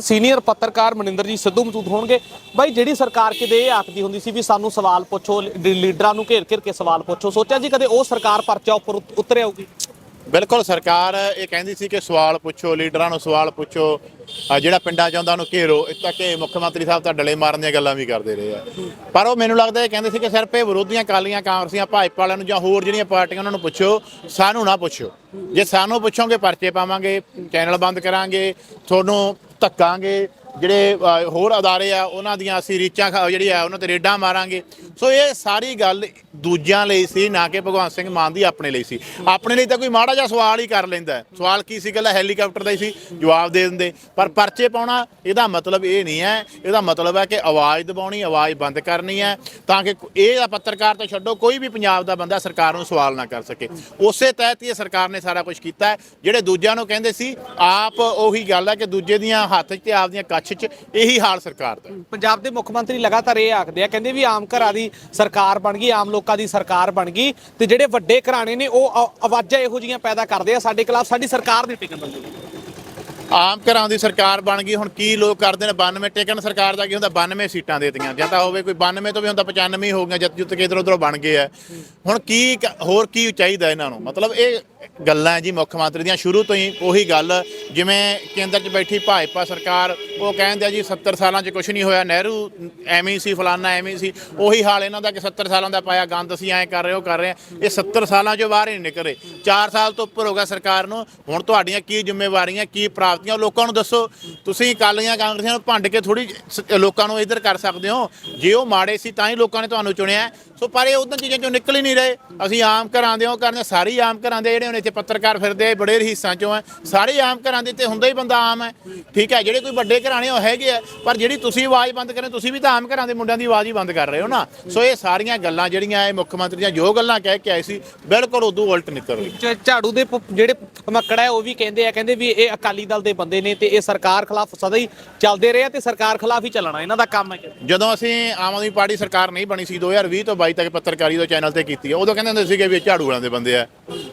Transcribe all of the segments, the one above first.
Senior ਪੱਤਰਕਾਰ ਮਨਿੰਦਰ ਜੀ ਸਿੱਧੂ ਮੌਜੂਦ ਹੋਣਗੇ। ਬਾਈ, ਜਿਹੜੀ ਸਰਕਾਰ ਕਿਤੇ ਇਹ ਆਖਦੀ ਹੁੰਦੀ ਸੀ ਵੀ ਸਾਨੂੰ ਸਵਾਲ ਪੁੱਛੋ ਲੀਡਰਾਂ ਨੂੰ ਘੇਰ ਘੇਰ ਕੇ ਸਵਾਲ ਪੁੱਛੋ, ਸੋਚਿਆ ਜੀ ਕਦੇ ਉਹ ਸਰਕਾਰ ਪਰਚਾ ਉੱਪਰ ਉਤ- ਆਊਗੀ ਬਿਲਕੁਲ, ਸਰਕਾਰ ਇਹ ਕਹਿੰਦੀ ਸੀ ਕਿ ਸਵਾਲ ਪੁੱਛੋ, ਲੀਡਰਾਂ ਨੂੰ ਸਵਾਲ ਪੁੱਛੋ ਜਿਹੜਾ ਪਿੰਡਾਂ ਚ ਆਉਂਦਾ ਉਹਨੂੰ ਘੇਰੋ। ਇੱਥੇ ਤੱਕ ਕਿ ਮੁੱਖ ਮੰਤਰੀ ਸਾਹਿਬ ਤਾਂ ਡਲੇ ਮਾਰਨ ਦੀਆਂ ਗੱਲਾਂ ਵੀ ਕਰਦੇ ਰਹੇ ਆ। ਪਰ ਉਹ ਮੈਨੂੰ ਲੱਗਦਾ ਇਹ ਕਹਿੰਦੇ ਸੀ ਕਿ ਸਿਰਫ ਇਹ ਵਿਰੋਧੀਆਂ ਕਾਲੀਆਂ ਕਾਂਗਰਸੀਆਂ, ਭਾਜਪਾ ਵਾਲਿਆਂ ਨੂੰ ਜਾਂ ਹੋਰ ਜਿਹੜੀਆਂ ਪਾਰਟੀਆਂ ਉਹਨਾਂ ਨੂੰ ਪੁੱਛੋ, ਸਾਨੂੰ ਨਾ ਪੁੱਛੋ। ਜੇ ਸਾਨੂੰ ਪੁੱਛੋਗੇ, ਪਰਚੇ ਪਾਵਾਂਗੇ, ਚੈਨਲ ਬੰਦ ਕਰਾਂਗੇ, ਤੁਹਾਨੂੰ ਧੱਕਾਂਗੇ ਜਿਹੜੇ ਅਹ, ਹੋਰ ਅਦਾਰੇ ਆ ਉਹਨਾਂ ਦੀਆਂ ਅਸੀਂ ਰੀਚਾਂ ਖਾ- ਜਿਹੜੀ ਆ ਉਹਨਾਂ ਤੇ ਰੇਡਾਂ ਮਾਰਾਂਗੇ। ਸੋ ਇਹ ਸਾਰੀ ਗੱਲ ਦੂਜਿਆਂ ਲਈ ਸੀ, ਨਾ ਕਿ ਭਗਵੰਤ ਸਿੰਘ ਮਾਨ ਦੀ ਆਪਣੇ ਲਈ ਸੀ। ਆਪਣੇ ਲਈ ਤਾਂ ਕੋਈ ਮਾੜਾ ਜਿਹਾ ਸਵਾਲ ਹੀ ਕਰ ਲੈਂਦਾ ਸਵਾਲ ਕੀ ਸੀ? ਗੱਲਾਂ ਹੈਲੀਕਾਪਟਰ ਦਾ ਹੀ ਸੀ, ਜਵਾਬ ਦੇ ਦਿੰਦੇ। ਪਰ ਪਰਚੇ ਪਾਉਣਾ, ਇਹਦਾ ਮਤਲਬ ਇਹ ਨਹੀਂ ਹੈ। ਇਹਦਾ ਮਤਲਬ ਹੈ ਕਿ ਆਵਾਜ਼ ਦਬਾਉਣੀ, ਆਵਾਜ਼ ਬੰਦ ਕਰਨੀ ਹੈ, ਤਾਂ ਕਿ ਇਹ ਦਾ ਪੱਤਰਕਾਰ ਤੋਂ ਛੱਡੋ, ਕੋਈ ਵੀ ਪੰਜਾਬ ਦਾ ਬੰਦਾ ਸਰਕਾਰ ਨੂੰ ਸਵਾਲ ਨਾ ਕਰ ਸਕੇ। ਉਸੇ ਤਹਿਤ ਹੀ ਇਹ ਸਰਕਾਰ ਨੇ ਸਾਰਾ ਕੁਝ ਕੀਤਾ ਹੈ। ਜਿਹੜੇ ਦੂਜਿਆਂ ਨੂੰ ਕਹਿੰਦੇ ਸੀ, ਆਪ ਉਹੀ ਗੱਲ ਹੈ ਕਿ ਦੂਜੇ ਦੀਆਂ ਹੱਥ 'ਚ ਤੇ ਆਪਦੀਆਂ ਕੱਛ 'ਚ ਇਹੀ ਹਾਲ ਸਰਕਾਰ ਦਾ ਪੰਜਾਬ ਦੇ ਮੁੱਖ ਮੰਤਰੀ ਲਗਾਤਾਰ ਇਹ ਆਖਦੇ ਆ, ਕਹਿੰਦੇ ਵੀ ਆਮ ਘਰਾਂ ਦੀ ਸਰਕਾਰ ਬਣ ਗਈ, ਆਮ ਲੋਕਾਂ ਦੀ ਸਰਕਾਰ ਬਣ ਗਈ ਤੇ ਜਿਹੜੇ ਵੱਡੇ ਘਰਾਣੇ ਨੇ, ਉਹ ਆਵਾਜ਼ਾਂ ਇਹੋ ਜਿਹੀਆਂ ਪੈਦਾ ਕਰਦੇ ਆ ਸਾਡੇ ਖਿਲਾਫ, ਸਾਡੀ ਸਰਕਾਰ ਨਹੀਂ ਟਿਕਣ ਦਿੰਦੀ ਆਮ ਘਰਾਂ ਦੀ ਸਰਕਾਰ ਬਣ ਗਈ, ਹੁਣ ਕੀ ਲੋਕ ਕਰਦੇ ਨੇ? 92 ਟਿਕਣ ਸਰਕਾਰ ਦਾ ਕੀ ਹੁੰਦਾ? 92 ਸੀਟਾਂ ਦੇਤੀਆਂ। ਜਾਂ ਤਾਂ ਹੋਵੇ ਕੋਈ 92 ਤੋਂ ਵੀ ਹੁੰਦਾ 95 ਹੋ ਗਈਆਂ, ਜਦ ਜੁੱਤ ਕੇ ਇਧਰ ਉਧਰੋਂ ਬਣ ਗਏ ਆ। ਹੁਣ ਕੀ, ਹੋਰ ਕੀ ਚਾਹੀਦਾ ਇਹਨਾਂ ਨੂੰ? ਮਤਲਬ ਇਹ ਗੱਲਾਂ ਜੀ ਮੁੱਖ ਮੰਤਰੀ ਦੀਆਂ। ਸ਼ੁਰੂ ਤੋਂ ਹੀ ਉਹੀ ਗੱਲ, ਜਿਵੇਂ ਕੇਂਦਰ 'ਚ ਬੈਠੀ ਭਾਜਪਾ ਸਰਕਾਰ, ਉਹ ਕਹਿੰਦੇ ਆ ਜੀ 70 ਸਾਲਾਂ 'ਚ ਕੁਝ ਨਹੀਂ ਹੋਇਆ, ਨਹਿਰੂ ਐਵੇਂ ਹੀ ਸੀ, ਫਲਾਨਾ ਐਵੇਂ ਹੀ ਸੀ। ਉਹੀ ਹਾਲ ਇਹਨਾਂ ਦਾ ਕਿ 70 ਸਾਲਾਂ ਦਾ ਪਾਇਆ ਗੰਦ, ਅਸੀਂ ਐਂ ਕਰ ਰਹੇ, ਉਹ ਕਰ ਰਹੇ ਆ। ਇਹ 70 ਸਾਲਾਂ 'ਚੋਂ ਬਾਹਰ ਹੀ ਨਹੀਂ ਨਿਕਲ। ਰਹੇ 4 ਸਾਲ ਤੋਂ ਉੱਪਰ ਹੋ ਗਿਆ ਸਰਕਾਰ ਨੂੰ। ਹੁਣ ਤੁਹਾਡੀਆਂ ਕੀ ਜ਼ਿੰਮੇਵਾਰੀਆਂ, ਕੀ ਪ੍ਰਾਪਤੀਆਂ ਲੋਕਾਂ ਨੂੰ ਦੱਸੋ। ਤੁਸੀਂ ਕਾਲੀਆਂ ਕਾਂਗਰਸੀਆਂ ਨੂੰ ਭੰਡ ਕੇ ਥੋੜੀ ਲੋਕਾਂ ਨੂੰ ਇੱਧਰ ਕਰ ਸਕਦੇ ਹੋ। ਜੇ ਉਹ ਮਾੜੇ ਸੀ, ਤਾਂ ਹੀ ਲੋਕਾਂ ਨੇ ਤੁਹਾਨੂੰ ਚੁਣਿਆ। ਸੋ ਪਰ ਇਹ ਉਦੋਂ ਚੀਜ਼ਾਂ ਚੋਂ ਨਿਕਲ ਹੀ ਨਹੀਂ ਰਹੇ। ਅਸੀਂ ਆਮ ਘਰਾਂ ਦੇ ਉਹ ਕਰਦੇ ਸਾਰੇ ਆਮ ਘਰਾਂ ਦੇ ਜਿਹੜੇ ਹੁਣ ਇੱਥੇ ਪੱਤਰਕਾਰ ਫਿਰਦੇ ਆ ਬੜੇ ਹਿੱਸਾਂ ਚੋਂ ਆ। ਸਾਰੇ ਆਮ ਘਰਾਂ ਦੇ ਤੇ ਹੁੰਦਾ ਹੀ ਬੰਦਾ ਆਮ ਹੈ ਠੀਕ ਹੈ ਜਿਹੜੇ ਕੋਈ ਵੱਡੇ ਘਰਾਣੇ ਉਹ ਹੈਗੇ ਆ। ਪਰ ਜਿਹੜੀ ਤੁਸੀਂ ਆਵਾਜ਼ ਬੰਦ ਕਰੇ ਤੁਸੀਂ ਵੀ ਤਾਂ ਆਮ ਘਰਾਂ ਦੇ ਮੁੰਡਿਆਂ ਦੀ ਆਵਾਜ਼ ਹੀ ਬੰਦ ਕਰ ਰਹੇ ਹੋ ਨਾ। ਸੋ ਇਹ ਸਾਰੀਆਂ ਗੱਲਾਂ ਜਿਹੜੀਆਂ ਇਹ ਮੁੱਖ ਮੰਤਰੀ ਦੀਆਂ ਜੋ ਗੱਲਾਂ ਕਹਿ ਕੇ ਆਏ ਸੀ ਬਿਲਕੁਲ ਉਦੋਂ ਉਲਟ ਨਿਕਲ ਰਹੀ ਝਾੜੂ ਦੇ ਪ- ਜਿਹੜੇ ਮੱਕੜ ਹੈ ਉਹ ਵੀ ਕਹਿੰਦੇ ਆ ਕਹਿੰਦੇ ਵੀ ਇਹ ਅਕਾਲੀ ਦਲ ਦੇ ਬੰਦੇ ਨੇ ਤੇ ਇਹ ਸਰਕਾਰ ਖਿਲਾਫ ਸਦਾ ਹੀ ਚੱਲਦੇ ਰਹੇ ਆ ਤੇ ਸਰਕਾਰ ਖਿਲਾਫ ਹੀ ਚੱਲਣਾ ਇਹਨਾਂ ਦਾ ਕੰਮ ਹੈ। ਜਦੋਂ ਅਸੀਂ ਆਮ ਆਦਮੀ ਪਾਰਟੀ ਸਰਕਾਰ ਨਹੀਂ ਬਣੀ ਸੀ 2020 ਤੋਂ 22 ਤੱਕ ਪੱਤਰਕਾਰੀ ਦੇ ਚੈਨਲ ਤੇ ਕੀਤੀ ਹੈ। ਉਦੋਂ ਕਹਿੰਦੇ ਹੁੰਦੇ ਸੀਗੇ ਵੀ ਇਹ ਝਾੜੂ ਵਾਲਿਆਂ ਦੇ ਬੰਦੇ ਆ।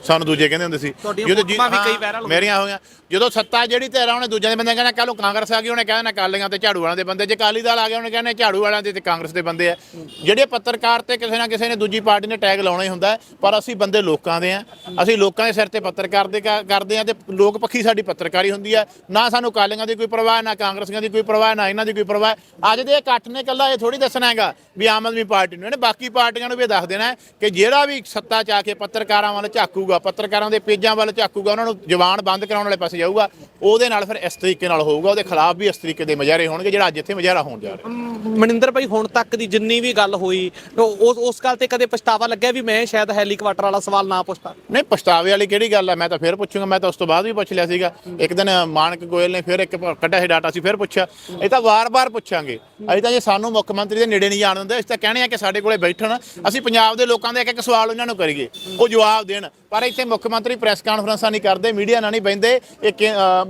ਸਾਨੂੰ ਦੂਜੇ ਕਹਿੰਦੇ ਹੁੰਦੇ ਸੀ। ਤੁਹਾਡੀਆਂ ਜਦੋਂ ਜੀ- ਫੋਟੋਆਂ ਵੀ ਕਈ ਹਾਂ, viral ਹੋ ਮੇਰੀਆਂ ਹੋਈਆਂ। ਜਦੋਂ ਸੱਤਾ ਜਿਹੜੀ ਆ ਉਹਨੇ ਦੂਜਿਆਂ ਦੇ ਬੰਦੇ ਕਹਿੰਦਾ ਕੱਲ ਨੂੰ ਕਾਂਗਰਸ ਆ ਗਈ ਉਹਨੇ ਕਹਿਣਾ ਕਾਲੀਆਂ ਤੇ ਝਾੜੂ ਵਾਲਿਆਂ ਦੇ ਬੰਦੇ। ਜੇ ਅਕਾਲੀ ਦਲ ਆ ਗਿਆ ਉਹਨੇ ਕਹਿੰਦੇ ਝਾੜੂ ਵਾਲਿਆਂ ਦੇ ਤੇ ਕਾਂਗਰਸ ਦੇ ਬੰਦੇ ਆ। ਜਿਹੜੇ ਪੱਤਰਕਾਰ ਤੇ ਕਿਸੇ ਨਾ ਕਿਸੇ ਨੇ ਦੂਜੀ ਪਾਰਟੀ ਨੇ ਟੈਗ ਲਾਉਣਾ ਹੀ ਹੁੰਦਾ ਹੈ, ਪਰ ਅਸੀਂ ਬੰਦੇ ਲੋਕਾਂ ਦੇ ਆ। ਅਸੀਂ ਲੋਕਾਂ ਦੇ ਸਿਰ ਤੇ ਪੱਤਰਕਾਰ ਦੇ ਕ- ਕਰਦੇ ਆ ਤੇ ਲੋਕ ਪੱਖੀ ਸਾਡੀ ਪੱਤਰਕਾਰੀ ਹੁੰਦੀ ਆ। ਨਾ ਸਾਨੂੰ ਕਾਲੀਆਂ ਦੀ ਕੋਈ ਪਰਵਾਹ ਨਾ ਕਾਂਗਰਸੀਆਂ ਦੀ ਕੋਈ ਪਰਵਾਹ ਨਾ ਇਹਨਾਂ ਦੀ ਕੋਈ ਪਰਵਾਹ। ਅੱਜ ਦੇ ਇਕੱਠ ਨੇ ਕੱਲਾ ਇਹ ਥੋੜੀ ਦੱਸਣਾ ਹੈਗਾ ਵੀ ਆਮ ਆਦਮੀ ਪਾਰਟੀ ਨੂੰ ਇਹਨੇ ਬਾਕੀ ਪਾਰਟੀਆਂ ਨੂੰ ਵੀ ਇਹ ਦੱਸ ਦੇਣਾ ਹੈ ਕਿ ਜਿਹੜਾ ਵੀ ਸੱਤਾ ਚ ਆ ਕੇ ਪੱਤਰਕਾਰਾਂ ਵੱਲ ਝਾਕੂਗਾ ਪੱਤਰਕਾਰਾਂ ਦੇ ਪੇਜਾਂ ਵੱਲ ਝਾਕੂਗਾ ਉਹਨਾਂ ਨੂੰ ਜ਼ਬਾਨ ਬੰਦ ਕਰਾਉਣ ਵਾਲੇ ਪਾਸੇ ਜਾਊਗਾ ਉਹਦੇ ਨਾਲ ਫਿਰ ਇਸ ਤਰੀਕੇ ਨਾਲ ਹੋਊਗਾ ਉਹਦੇ ਖਿਲਾਫ ਵੀ ਇਸ ਤਰੀਕੇ ਦੇ ਮੁਜ਼ਾਹਰੇ ਹੋਣਗੇ ਜਿਹੜਾ ਅੱਜ ਇੱਥੇ ਮੁਜ਼ਾਹਰਾ ਹੋਣ ਜਾ ਰਿਹਾ। ਮਨਿੰਦਰ ਭਾਈ ਹੁਣ ਤੱਕ ਦੀ ਜਿੰਨੀ ਵੀ ਗੱਲ ਹੋਈ ਉਸ ਉਸ ਗੱਲ ਤੇ ਕਦੇ ਪਛਤਾਵਾ ਲੱਗਿਆ ਵੀ ਮੈਂ ਸ਼ਾਇਦ ਹੈਲੀਕਾਪਟਰ ਵਾਲਾ ਸਵਾਲ ਨਾ ਪੁੱਛਦਾ ਨਹੀਂ ਪਛਤਾਵੇ ਵਾਲੀ ਕਿਹੜੀ ਗੱਲ ਹੈ ਮੈਂ ਤਾਂ ਫਿਰ ਪੁੱਛੂੰਗਾ ਮੈਂ ਤਾਂ ਉਸ ਤੋਂ ਬਾਅਦ ਵੀ ਪੁੱਛ ਲਿਆ ਸੀਗਾ। ਇੱਕ ਦਿਨ ਮਾਨਕ ਗੋਇਲ ਨੇ ਫਿਰ ਇੱਕ ਕੱਢਿਆ ਸੀ ਡਾਟਾ ਸੀ ਫਿਰ ਪੁੱਛਿਆ। ਇਹ ਤਾਂ ਵਾਰ-ਵਾਰ ਪੁੱਛਾਂਗੇ। ਅਸੀਂ ਤਾਂ ਜੇ ਸਾਨੂੰ ਮੁੱਖ ਮੰਤਰੀ ਦੇ ਨੇੜੇ ਨਹੀਂ ਜਾਣ ਦਿੰਦੇ ਅਸੀਂ ਤਾਂ ਕਹਿਣੇ ਆ ਕਿ ਸਾਡੇ ਕੋਲੇ ਬੈਠਣ ਅਸੀਂ ਪੰਜਾਬ ਦੇ ਲੋਕਾਂ ਦੇ ਇੱਕ ਇੱਕ ਸਵਾਲ ਉਹਨਾਂ ਨੂੰ ਕਰੀਏ। ਉਹ ਜਵਾਬ ਦੇਣ। ਪਰ ਇੱਥੇ ਮੁੱਖ ਮੰਤਰੀ ਪ੍ਰੈਸ ਕਾਨਫਰੰਸਾਂ ਨਹੀਂ ਕਰਦੇ, ਮੀਡੀਆ ਨਾਲ ਨਹੀਂ ਬੈਂਦੇ ਇਹ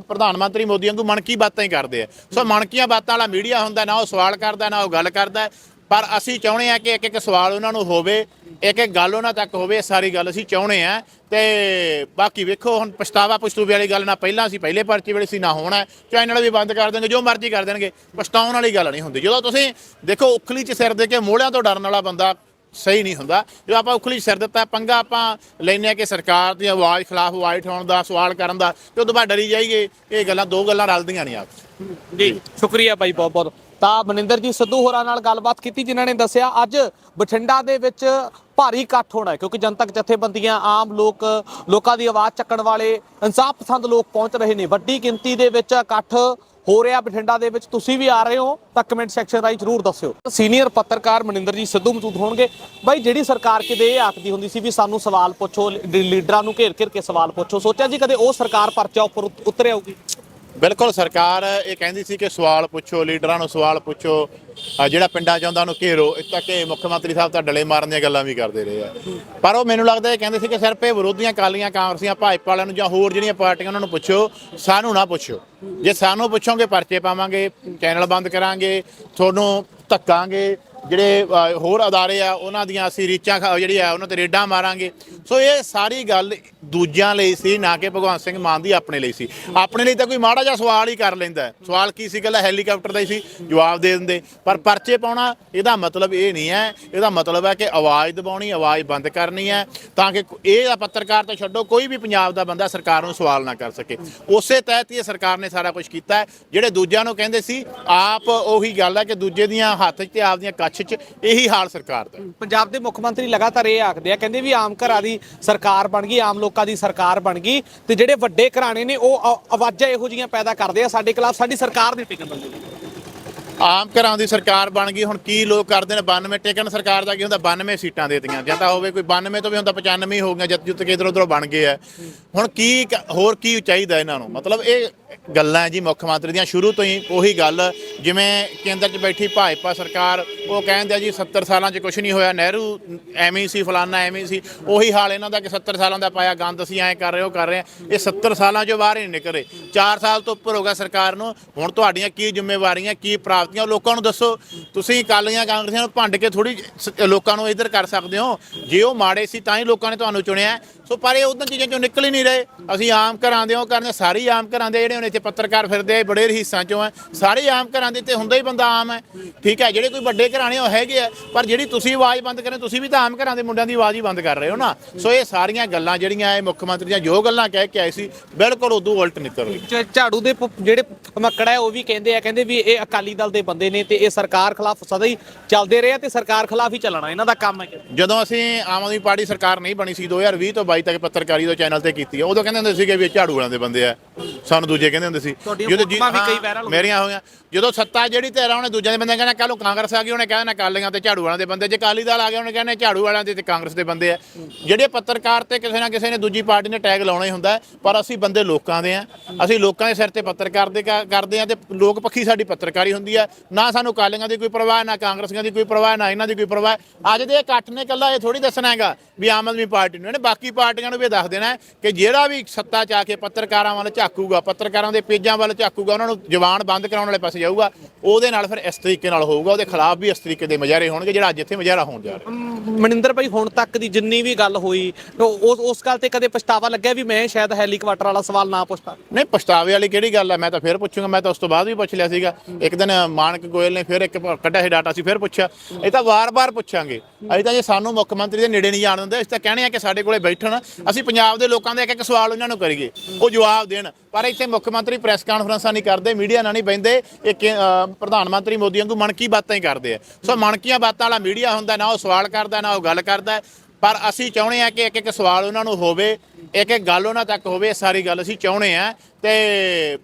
ਪ੍ਰਧਾਨ ਮੰਤਰੀ ਮੋਦੀ ਵਾਂਗੂ ਮਨ ਕੀ ਬਾਤਾਂ ਹੀ ਕਰਦੇ ਆ। ਸੋ ਮਨਕੀਆਂ ਬਾਤਾਂ ਵਾਲਾ ਮੀਡੀਆ ਹੁੰਦਾ, ਨਾ ਉਹ ਸਵਾਲ ਕਰਦਾ, ਨਾ ਉਹ ਗੱਲ ਕਰਦਾ, ਪਰ ਅਸੀਂ ਚਾਹੁੰਦੇ ਆ ਕਿ ਇੱਕ ਇੱਕ ਸਵਾਲ ਉਹਨਾਂ ਨੂੰ ਹੋਵੇ ਇੱਕ ਇੱਕ ਗੱਲ ਉਹਨਾਂ ਤੱਕ ਹੋਵੇ, ਇਹ ਸਾਰੀ ਗੱਲ ਅਸੀਂ ਚਾਹੁੰਦੇ ਆ ਤੇ ਬਾਕੀ ਵੇਖੋ, ਹੁਣ ਪਛਤਾਵਾ ਪਛਤੂਵੇ ਵਾਲੀ ਗੱਲ ਨਾ ਪਹਿਲਾਂ ਸੀ, ਪਹਿਲੇ ਪਰਚੇ ਵੇਲੇ ਸੀ, ਨਾ ਹੋਣਾ ਚੈਨਲ ਵੀ ਬੰਦ ਕਰ ਦੇਣਗੇ, ਜੋ ਮਰਜ਼ੀ ਕਰ ਦੇਣਗੇ, ਪਛਤਾਉਣ ਵਾਲੀ ਗੱਲ ਨਹੀਂ ਹੁੰਦੀ। ਜਦੋਂ ਤੁਸੀਂ ਦੇਖੋ, ਉਖਲੀ 'ਚ ਸਿਰ ਦੇ ਕੇ ਮੋਹਲਿਆਂ ਤੋਂ ਡਰਨ ਵਾਲਾ ਬੰਦਾ ਸਹੀ ਨਹੀਂ ਹੁੰਦਾ। ਜੋ ਆਪਾਂ ਉਖਲੀ ਸਿਰ ਦਿੱਤਾ ਪੰਗਾ ਆਪਾਂ ਲੈਨੇ ਆ ਕਿ ਸਰਕਾਰ ਦੀ ਆਵਾਜ਼ ਖਿਲਾਫ ਆਵਾਜ਼ ਉਠਾਉਣ ਦਾ, ਸਵਾਲ ਕਰਨ ਦਾ, ਤੇ ਉਦੋਂ ਬਾਅਦ ਡਰੀ ਜਾਈਏ। ਇਹ ਗੱਲਾਂ ਦੋ ਗੱਲਾਂ ਰਲਦੀਆਂ ਨਹੀਂ ਆਪਸ ਜੀ, ਸ਼ੁਕਰੀਆ ਭਾਈ ਬਹੁਤ ਬਹੁਤ ਤਾਂ ਮਨਿੰਦਰ ਜੀ ਸਿੱਧੂ ਹੋਰਾਂ ਨਾਲ ਗੱਲਬਾਤ ਕੀਤੀ, ਜਿਨ੍ਹਾਂ ਨੇ ਦੱਸਿਆ ਅੱਜ ਬਠਿੰਡਾ ਦੇ ਵਿੱਚ ਭਾਰੀ ਇਕੱਠ ਹੋਣਾ ਹੈ, ਕਿਉਂਕਿ ਜਨਤਕ ਜਥੇਬੰਦੀਆਂ, ਆਮ ਲੋਕ, ਲੋਕਾਂ ਦੀ ਆਵਾਜ਼ ਚੱਕਣ ਵਾਲੇ, ਇਨਸਾਫ ਪਸੰਦ ਲੋਕ ਪਹੁੰਚ ਰਹੇ ਨੇ। ਵੱਡੀ ਗਿਣਤੀ ਦੇ ਵਿੱਚ ਇਕੱਠ ਹੋ ਰਿਹਾ ਬਠਿੰਡਾ ਦੇ ਵਿੱਚ। ਤੁਸੀਂ ਵੀ ਆ ਰਹੇ ਹੋ, ਤਾਂ ਕਮੈਂਟ ਸੈਕਸ਼ਨ ਰਾਹੀਂ ਜਰੂਰ ਦੱਸਿਓ। ਸੀਨੀਅਰ ਪੱਤਰਕਾਰ ਮਨਿੰਦਰ ਜੀ ਸਿੱਧੂ ਮੌਜੂਦ ਹੋਣਗੇ। ਬਾਈ, ਜਿਹੜੀ ਸਰਕਾਰ ਕਿਤੇ ਇਹ ਆਖਦੀ ਹੁੰਦੀ ਸੀ ਵੀ ਸਾਨੂੰ ਸਵਾਲ ਪੁੱਛੋ ਲੀਡਰਾਂ ਨੂੰ ਘੇਰ ਘੇਰ ਕੇ ਸਵਾਲ ਪੁੱਛੋ, ਸੋਚਿਆ ਜੀ ਕਦੇ ਉਹ ਸਰਕਾਰ ਪਰਚਾ ਉੱਪਰ ਉਤ- ਉਤਰ ਆਊਗੀ ਬਿਲਕੁਲ ਸਰਕਾਰ ਇਹ ਕਹਿੰਦੀ ਸੀ ਕਿ ਸਵਾਲ ਪੁੱਛੋ, ਲੀਡਰਾਂ ਨੂੰ ਸਵਾਲ ਪੁੱਛੋ ਜਿਹੜਾ ਪਿੰਡਾਂ ਚ ਆਉਂਦਾ ਉਹਨੂੰ ਘੇਰੋ। ਇੱਥੇ ਤੱਕ ਕਿ ਮੁੱਖ ਮੰਤਰੀ ਸਾਹਿਬ ਤਾਂ ਡਲੇ ਮਾਰਨ ਦੀਆਂ ਗੱਲਾਂ ਵੀ ਕਰਦੇ ਰਹੇ ਆ। ਪਰ ਉਹ ਮੈਨੂੰ ਲੱਗਦਾ ਇਹ ਕਹਿੰਦੇ ਸੀ ਕਿ ਸਿਰਫ ਇਹ ਵਿਰੋਧੀਆਂ ਕਾਲੀਆਂ ਕਾਂਗਰਸੀਆਂ, ਭਾਜਪਾ ਵਾਲਿਆਂ ਨੂੰ ਜਾਂ ਹੋਰ ਜਿਹੜੀਆਂ ਪਾਰਟੀਆਂ ਉਹਨਾਂ ਨੂੰ ਪੁੱਛੋ, ਸਾਨੂੰ ਨਾ ਪੁੱਛੋ। ਜੇ ਸਾਨੂੰ ਪੁੱਛੋਗੇ, ਪਰਚੇ ਪਾਵਾਂਗੇ, ਚੈਨਲ ਬੰਦ ਕਰਾਂਗੇ, ਤੁਹਾਨੂੰ ਧੱਕਾਂਗੇ, ਜਿਹੜੇ ਹੋਰ ਅਦਾਰੇ ਆ, ਉਹਨਾਂ ਦੀਆਂ ਅਸੀਂ ਰੀਚਾਂ ਖਾ- ਜਿਹੜੀ ਆ, ਉਹਨਾਂ ਤੇ ਰੇਡਾਂ ਮਾਰਾਂਗੇ। ਸੋ ਇਹ ਸਾਰੀ ਗੱਲ ਦੂਜਿਆਂ ਲਈ ਸੀ, ਨਾ ਕਿ ਭਗਵੰਤ ਸਿੰਘ ਮਾਨ ਦੀ ਆਪਣੇ ਲਈ ਸੀ। ਆਪਣੇ ਲਈ ਤਾਂ ਕੋਈ ਮਾੜਾ ਜਿਹਾ ਸਵਾਲ ਹੀ ਕਰ ਲੈਂਦਾ ਸਵਾਲ ਕੀ ਸੀ ਗੱਲਾਂ ਹੈਲੀਕਾਪਟਰ ਦਾ ਹੀ ਸੀ, ਜਵਾਬ ਦੇ ਦਿੰਦੇ। ਪਰ ਪਰਚੇ ਪਾਉਣਾ, ਇਹਦਾ ਮਤਲਬ ਇਹ ਨਹੀਂ ਹੈ। ਇਹਦਾ ਮਤਲਬ ਹੈ ਕਿ ਆਵਾਜ਼ ਦਬਾਉਣੀ, ਆਵਾਜ਼ ਬੰਦ ਕਰਨੀ ਹੈ। ਤਾਂ ਕਿ ਇਹ ਪੱਤਰਕਾਰ ਤਾਂ ਛੱਡੋ, ਕੋਈ ਵੀ ਪੰਜਾਬ ਦਾ ਬੰਦਾ ਸਰਕਾਰ ਨੂੰ ਸਵਾਲ ਨਾ ਕਰ ਸਕੇ। ਉਸੇ ਤਹਿਤ ਹੀ ਇਹ ਸਰਕਾਰ ਨੇ ਸਾਰਾ ਕੁਝ ਕੀਤਾ ਜਿਹੜੇ ਦੂਜਿਆਂ ਨੂੰ ਕਹਿੰਦੇ ਸੀ, ਆਪ ਉਹੀ ਗੱਲ ਹੈ ਕਿ ਦੂਜੇ ਦੀਆਂ ਹੱਥ 'ਚ ਤੇ ਆਪਦੀਆਂ ਕੱਛ 'ਚ ਇਹੀ ਹਾਲ ਸਰਕਾਰ ਦਾ ਪੰਜਾਬ ਦੇ ਮੁੱਖ ਮੰਤਰੀ ਲਗਾਤਾਰ ਇਹ ਆਖਦੇ ਆ, ਕਹਿੰਦੇ ਵੀ ਆਮ ਘਰਾਂ ਦੀ ਸਰਕਾਰ ਬਣ ਗਈ, ਆਮ ਲੋਕਾਂ ਦੀ ਸਰਕਾਰ ਬਣ ਗਈ ਤੇ ਜਿਹੜੇ ਵੱਡੇ ਘਰਾਣੇ ਨੇ, ਉਹ ਆਵਾਜ਼ਾਂ ਇਹੋ ਜੀਆਂ ਪੈਦਾ ਕਰਦੇ ਆ ਸਾਡੇ ਖਿਲਾਫ, ਸਾਡੀ ਸਰਕਾਰ ਨਹੀਂ ਟਿਕਣ ਦਿੰਦੀ ਆਮ ਘਰਾਂ ਦੀ ਸਰਕਾਰ ਬਣ ਗਈ, ਹੁਣ ਕੀ ਲੋਕ ਕਰਦੇ ਨੇ? 92 ਟਿਕਣ ਸਰਕਾਰ ਦਾ ਕੀ ਹੁੰਦਾ? 92 ਸੀਟਾਂ ਦੇਤੀਆਂ। ਜਾਂ ਤਾਂ ਹੋਵੇ ਕੋਈ 92 ਤੋਂ ਵੀ ਹੁੰਦਾ 95 ਹੋ ਗਿਆ ਜਿੱਤ ਜੁੱਤ ਕੇ ਇਧਰ ਉਧਰੋਂ ਬਣ ਗਏ ਆ। ਹੁਣ ਕੀ ਹੋਰ ਕੀ ਚਾਹੀਦਾ ਇਹਨਾਂ ਨੂੰ? ਮਤਲਬ ਇਹ ਗੱਲਾਂ ਜੀ ਮੁੱਖ ਮੰਤਰੀ ਦੀਆਂ। ਸ਼ੁਰੂ ਤੋਂ ਹੀ ਉਹੀ ਗੱਲ, ਜਿਵੇਂ ਕੇਂਦਰ 'ਚ ਬੈਠੀ ਭਾਜਪਾ ਸਰਕਾਰ, ਉਹ ਕਹਿੰਦੇ ਆ ਜੀ 70 ਸਾਲਾਂ 'ਚ ਕੁਝ ਨਹੀਂ ਹੋਇਆ, ਨਹਿਰੂ ਐਵੇਂ ਹੀ ਸੀ, ਫਲਾਨਾ ਐਵੇਂ ਹੀ ਸੀ। ਉਹੀ ਹਾਲ ਇਹਨਾਂ ਦਾ ਕਿ 70 ਸਾਲਾਂ ਦਾ ਪਾਇਆ, ਗੰਦ ਅਸੀਂ ਐਂ ਕਰ ਰਹੇ, ਉਹ ਕਰ ਰਹੇ ਹਾਂ ਇਹ 70 ਸਾਲਾਂ 'ਚੋਂ ਬਾਹਰ ਹੀ ਨਹੀਂ ਨਿਕਲ। ਰਹੇ 4 ਸਾਲ ਤੋਂ ਉੱਪਰ ਹੋ ਗਿਆ ਸਰਕਾਰ ਨੂੰ। ਹੁਣ ਤੁਹਾਡੀਆਂ ਕੀ ਜ਼ਿੰਮੇਵਾਰੀਆਂ, ਕੀ ਪ੍ਰਾਪਤੀਆਂ ਲੋਕਾਂ ਨੂੰ ਦੱਸੋ। ਤੁਸੀਂ ਕਾਲੀਆਂ ਕਾਂਗਰਸੀਆਂ ਨੂੰ ਭੰਡ ਕੇ ਥੋੜੀ ਲੋਕਾਂ ਨੂੰ ਇੱਧਰ ਕਰ ਸਕਦੇ ਹੋ। ਜੇ ਉਹ ਮਾੜੇ ਸੀ, ਤਾਂ ਹੀ ਲੋਕਾਂ ਨੇ ਤੁਹਾਨੂੰ ਚੁਣਿਆ। ਸੋ ਪਰ ਇਹ ਉਦੋਂ ਚੀਜ਼ਾਂ ਚੋਂ ਨਿਕਲ ਹੀ ਨਹੀਂ ਰਹੇ। ਅਸੀਂ ਆਮ ਘਰਾਂ ਦੇ ਉਹ ਕਰਦੇ ਸਾਰੇ ਆਮ ਘਰਾਂ ਦੇ ਜਿਹੜੇ ਹੁਣ ਇੱਥੇ ਪੱਤਰਕਾਰ ਫਿਰਦੇ ਆ ਬੜੇ ਹਿੱਸਾਂ ਚੋਂ ਆ। ਸਾਰੇ ਆਮ ਘਰਾਂ ਦੇ ਤੇ ਹੁੰਦਾ ਹੀ ਬੰਦਾ ਆਮ ਹੈ। ਠੀਕ ਹੈ ਜਿਹੜੇ ਕੋਈ ਵੱਡੇ ਘਰਾਣੇ ਉਹ ਹੈਗੇ ਆ ਪਰ ਜਿਹੜੀ ਤੁਸੀਂ ਆਵਾਜ਼ ਬੰਦ ਕਰੇ ਤੁਸੀਂ ਵੀ ਤਾਂ ਆਮ ਘਰਾਂ ਦੇ ਮੁੰਡਿਆਂ ਦੀ ਆਵਾਜ਼ ਹੀ ਬੰਦ ਕਰ ਰਹੇ ਹੋ ਨਾ। ਸੋ ਇਹ ਸਾਰੀਆਂ ਗੱਲਾਂ ਜਿਹੜੀਆਂ ਇਹ ਮੁੱਖ ਮੰਤਰੀ ਦੀਆਂ ਜੋ ਗੱਲਾਂ ਕਹਿ ਕੇ ਆਏ ਸੀ ਬਿਲਕੁਲ ਉਦੋਂ ਉਲਟ ਨਿਕਲ ਰਹੀ ਝਾੜੂ ਦੇ ਜਿਹੜੇ ਮੱਕੜਾ ਹੈ ਉਹ ਵੀ ਕਹਿੰਦੇ ਆ ਕਹਿੰਦੇ ਵੀ ਇਹ ਅਕਾਲੀ ਦਲ ਦੇ ਬੰਦੇ ਨੇ ਤੇ ਇਹ ਸਰਕਾਰ ਖਿਲਾਫ ਸਦਾ ਹੀ ਚੱਲਦੇ ਰਹੇ ਆ ਤੇ ਸਰਕਾਰ ਖਿਲਾਫ ਹੀ ਚੱਲਣਾ ਇਹਨਾਂ ਦਾ ਕੰਮ ਹੈ। ਜਦੋਂ ਅਸੀਂ ਆਮ ਆਦਮੀ ਪਾਰਟੀ ਸਰਕਾਰ ਨਹੀਂ ਬਣੀ ਸੀ 2020 ਤੋਂ 22 ਤੱਕ ਪੱਤਰਕਾਰੀ ਦੇ ਚੈਨਲ ਤੇ ਕੀਤੀ ਹੈ ਉਦੋਂ ਕਹਿੰਦੇ ਹੁੰਦੇ ਸੀਗੇ ਵੀ ਇਹ ਝਾੜੂ ਵਾਲਿਆਂ ਦੇ ਬੰਦੇ ਆ। ਸਾਨੂੰ ਦੂਜੇ ਕਹਿੰਦੇ ਹੁੰਦੇ ਸੀ। ਤੁਹਾਡੀਆਂ ਜਦੋਂ ਫੋਟੋਆਂ ਵੀ ਕਈ viral ਹੋ ਮੇਰੀਆਂ ਹੋਈਆਂ। ਜਦੋਂ ਸੱਤਾ ਜਿਹੜੀ ਆ ਉਹਨੇ ਦੂਜਿਆਂ ਦੇ ਬੰਦੇ ਕਹਿੰਦਾ ਕੱਲ ਨੂੰ ਕਾਂਗਰਸ ਆ ਗਈ ਉਹਨੇ ਕਹਿਣਾ ਕਾਲੀਆਂ ਤੇ ਝਾੜੂ ਵਾਲਿਆਂ ਦੇ ਬੰਦੇ। ਜੇ ਅਕਾਲੀ ਦਲ ਆ ਗਿਆ ਉਹਨੇ ਕਹਿੰਦੇ ਝਾੜੂ ਵਾਲਿਆਂ ਦੇ ਤੇ ਕਾਂਗਰਸ ਦੇ ਬੰਦੇ ਆ। ਜਿਹੜੇ ਪੱਤਰਕਾਰ ਤੇ ਕਿਸੇ ਨਾ ਕਿਸੇ ਨੇ ਦੂਜੀ ਪਾਰਟੀ ਨੇ ਟੈਗ ਲਾਉਣਾ ਹੀ ਹੁੰਦਾ ਹੈ, ਪਰ ਅਸੀਂ ਬੰਦੇ ਲੋਕਾਂ ਦੇ ਆ। ਅਸੀਂ ਲੋਕਾਂ ਦੇ ਸਿਰ ਤੇ ਪੱਤਰਕਾਰ ਦੇ ਕ- ਕਰਦੇ ਆ ਤੇ ਲੋਕ ਪੱਖੀ ਸਾਡੀ ਪੱਤਰਕਾਰੀ ਹੁੰਦੀ ਹੈ ਨਾ ਸਾਨੂੰ ਕਾਲੀਆਂ ਦੀ ਕੋਈ ਪਰਵਾਹ ਨਾ ਕਾਂਗਰਸੀਆਂ ਦੀ ਕੋਈ ਪਰਵਾਹ ਨਾ ਇਹਨਾਂ ਦੀ ਕੋਈ ਪਰਵਾਹ। ਅੱਜ ਦੇ ਇਕੱਠ ਨੇ ਕੱਲਾ ਇਹ ਥੋੜੀ ਦੱਸਣਾ ਹੈਗਾ ਵੀ ਆਮ ਆਦਮੀ ਪਾਰਟੀ ਨੂੰ। ਇਹਨੇ ਬਾਕੀ ਪਾਰਟੀਆਂ ਨੂੰ ਵੀ ਇਹ ਦੱਸ ਦੇਣਾ ਹੈ ਕਿ ਜਿਹੜਾ ਵੀ ਸੱਤਾ ਚ ਆ ਕੇ ਪੱਤਰਕਾਰਾਂ ਵੱਲ ਝਾਕੂਗਾ ਪੱਤਰਕਾਰਾਂ ਦੇ ਪੇਜਾਂ ਵੱਲ ਝਾਕੂਗਾ ਉਹਨਾਂ ਨੂੰ ਜ਼ਬਾਨ ਬੰਦ ਕਰਾਉਣ ਵਾਲੇ ਪਾਸੇ ਜਾਊਗਾ ਉਹਦੇ ਨਾਲ ਫਿਰ ਇਸ ਤਰੀਕੇ ਨਾਲ ਹੋਊਗਾ ਉਹਦੇ ਖਿਲਾਫ ਵੀ ਇਸ ਤਰੀਕੇ ਦੇ ਮੁਜ਼ਾਹਰੇ ਹੋਣਗੇ ਜਿਹੜਾ ਅੱਜ ਇੱਥੇ ਮੁਜ਼ਾਹਰਾ ਹੋਣ ਜਾ ਰਿਹਾ। ਮਨਿੰਦਰ ਭਾਈ ਹੁਣ ਤੱਕ ਦੀ ਜਿੰਨੀ ਵੀ ਗੱਲ ਹੋਈ ਉਸ ਉਸ ਗੱਲ ਤੇ ਕਦੇ ਪਛਤਾਵਾ ਲੱਗਿਆ ਵੀ ਮੈਂ ਸ਼ਾਇਦ ਹੈਲੀਕਾਪਟਰ ਵਾਲਾ ਸਵਾਲ ਨਾ ਪੁੱਛਦਾ? ਨਹੀਂ ਪਛਤਾਵੇ ਵਾਲੀ ਕਿਹੜੀ ਗੱਲ ਹੈ ਮੈਂ ਤਾਂ ਫਿਰ ਪੁੱਛੂੰਗਾ ਮੈਂ ਤਾਂ ਉਸ ਤੋਂ ਬਾਅਦ ਵੀ ਪੁੱਛ ਲਿਆ ਸੀਗਾ। ਇੱਕ ਦਿਨ ਮਾਨਕ ਗੋਇਲ ਨੇ ਫਿਰ ਇੱਕ ਕੱਢਿਆ ਸੀ ਡਾਟਾ ਸੀ ਫਿਰ ਪੁੱਛਿਆ। ਇਹ ਤਾਂ ਵਾਰ-ਵਾਰ ਪੁੱਛਾਂਗੇ। ਅਸੀਂ ਤਾਂ ਜੇ ਸਾਨੂੰ ਮੁੱਖ ਮੰਤਰੀ ਦੇ ਨੇੜੇ ਨਹੀਂ ਜਾਣ ਦਿੰਦੇ ਅਸੀਂ ਤਾਂ ਕਹਿਣੇ ਆ ਕਿ ਸਾਡੇ ਕੋਲੇ ਬੈਠਣ। ਅਸੀਂ ਪੰਜਾਬ ਦੇ ਲੋਕਾਂ ਦੇ ਇੱਕ ਇੱਕ ਸਵਾਲ ਉਹਨਾਂ ਨੂੰ ਕਰੀਏ। ਉਹ ਜਵਾਬ ਦੇਣ। ਪਰ ਇੱਥੇ ਮੁੱਖ ਮੰਤਰੀ ਪ੍ਰੈਸ ਕਾਨਫਰੰਸਾਂ ਨਹੀਂ ਕਰਦੇ, ਮੀਡੀਆ ਨਾਲ ਨਹੀਂ ਬੈਂਦੇ ਇਹ ਕਿ- ਪ੍ਰਧਾਨ ਮੰਤਰੀ ਮੋਦੀ ਵਾਂਗੂ ਮਨ ਕੀ ਬਾਤਾਂ ਹੀ ਕਰਦੇ ਆ। ਸੋ ਮਨ ਕੀਆਂ ਬਾਤਾਂ ਵਾਲਾ ਮੀਡੀਆ ਹੁੰਦਾ, ਨਾ ਉਹ ਸਵਾਲ ਕਰਦਾ, ਨਾ ਉਹ ਗੱਲ ਕਰਦਾ, ਪਰ ਅਸੀਂ ਚਾਹੁੰਦੇ ਆ ਕਿ ਇੱਕ ਇੱਕ ਸਵਾਲ ਉਹਨਾਂ ਨੂੰ ਹੋਵੇ ਇੱਕ ਇੱਕ ਗੱਲ ਉਹਨਾਂ ਤੱਕ ਹੋਵੇ, ਇਹ ਸਾਰੀ ਗੱਲ ਅਸੀਂ ਚਾਹੁੰਦੇ ਆ ਤੇ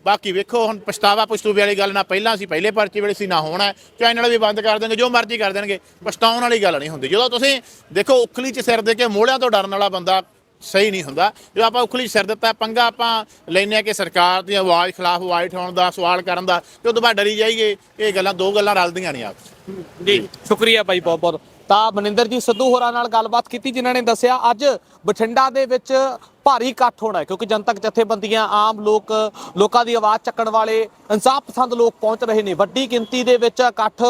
ਬਾਕੀ ਵੇਖੋ, ਹੁਣ ਪਛਤਾਵਾ ਪਛਤੂਵੇ ਵਾਲੀ ਗੱਲ ਨਾ ਪਹਿਲਾਂ ਸੀ, ਪਹਿਲੇ ਪਰਚੇ ਵੇਲੇ ਸੀ, ਨਾ ਹੋਣਾ ਚੈਨਲ ਵੀ ਬੰਦ ਕਰ ਦੇਣਗੇ, ਜੋ ਮਰਜ਼ੀ ਕਰ ਦੇਣਗੇ, ਪਛਤਾਉਣ ਵਾਲੀ ਗੱਲ ਨਹੀਂ ਹੁੰਦੀ। ਜਦੋਂ ਤੁਸੀਂ ਦੇਖੋ, ਉਖਲੀ 'ਚ ਸਿਰ ਦੇ ਕੇ ਮੋਹਲਿਆਂ ਤੋਂ ਡਰਨ ਵਾਲਾ ਬੰਦਾ ਸਹੀ ਨਹੀਂ ਹੁੰਦਾ। ਜਦੋਂ ਆਪਾਂ ਉਖਲੀ ਸਿਰ ਦਿੱਤਾ ਪੰਗਾ ਆਪਾਂ ਲੈਨੇ ਆ ਕਿ ਸਰਕਾਰ ਦੀ ਆਵਾਜ਼ ਖਿਲਾਫ ਆਵਾਜ਼ ਉਠਾਉਣ ਦਾ, ਸਵਾਲ ਕਰਨ ਦਾ, ਤੇ ਉਦੋਂ ਬਾਅਦ ਡਰੀ ਜਾਈਏ। ਇਹ ਗੱਲਾਂ ਦੋ ਗੱਲਾਂ ਰਲਦੀਆਂ ਨਹੀਂ ਆਪਸ ਜੀ, ਸ਼ੁਕਰੀਆ ਭਾਈ ਬਹੁਤ ਬਹੁਤ ਤਾਂ ਮਨਿੰਦਰ ਜੀ, ਸਿੱਧੂ ਹੋਰਾਂ ਨਾਲ ਗੱਲਬਾਤ ਕੀਤੀ, ਜਿਨ੍ਹਾਂ ਨੇ ਦੱਸਿਆ ਅੱਜ ਬਠਿੰਡਾ ਦੇ ਵਿੱਚ ਭਾਰੀ ਇਕੱਠ ਹੋਣਾ ਹੈ, ਕਿਉਂਕਿ ਜਨਤਕ ਜਥੇਬੰਦੀਆਂ, ਆਮ ਲੋਕ, ਲੋਕਾਂ ਦੀ ਆਵਾਜ਼ ਚੱਕਣ ਵਾਲੇ ਇਨਸਾਫ ਪਸੰਦ ਲੋਕ ਪਹੁੰਚ ਰਹੇ ਨੇ। ਵੱਡੀ ਗਿਣਤੀ ਦੇ ਵਿੱਚ ਇਕੱਠ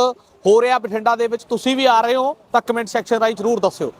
ਹੋ ਰਿਹਾ ਬਠਿੰਡਾ ਦੇ ਵਿੱਚ। ਤੁਸੀਂ ਵੀ ਆ ਰਹੇ ਹੋ, ਤਾਂ ਕਮੈਂਟ ਸੈਕਸ਼ਨ ਰਾਹੀਂ ਜਰੂਰ ਦੱਸਿਓ।